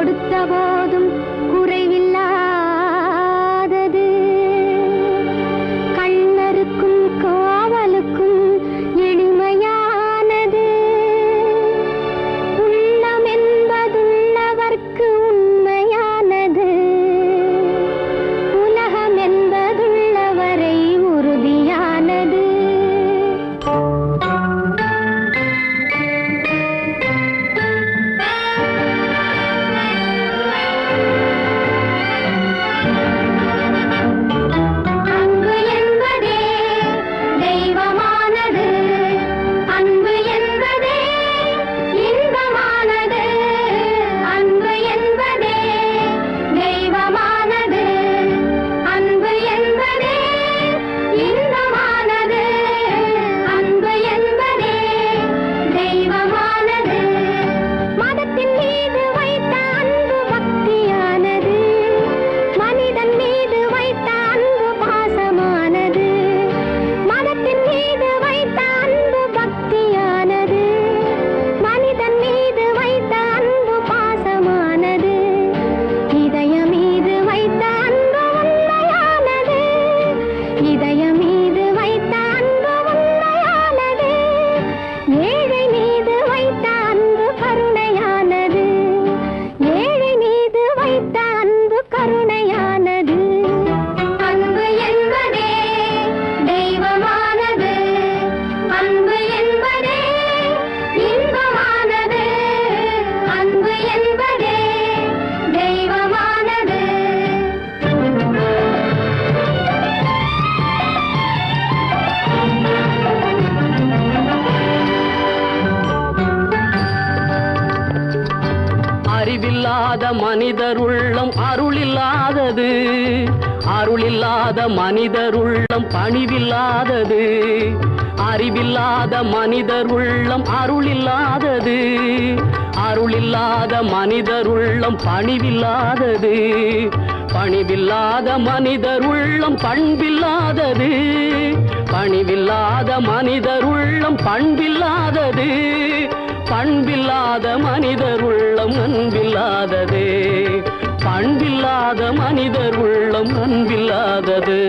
കൊടുത്തവ ಹೃದಯ அறிவில்லாத மனிதருள்ளம் அருளில்லாதது. அருளில்லாத மனிதருள்ளம் பணிவில்லாதது. அறிவில்லாத மனிதருள்ளம் அருளில்லாதது. அருளில்லாத மனிதருள்ளம் பணிவில்லாதது. பணிவில்லாத மனிதருள்ளம் பண்பில்லாதது. பணிவில்லாத மனிதருள்ளம் பண்பில்லாதது. பண்பில்லாத மனிதர் உள்ளம் அன்பில்லாததே. பண்பில்லாத மனிதர் உள்ளம் அன்பில்லாதது.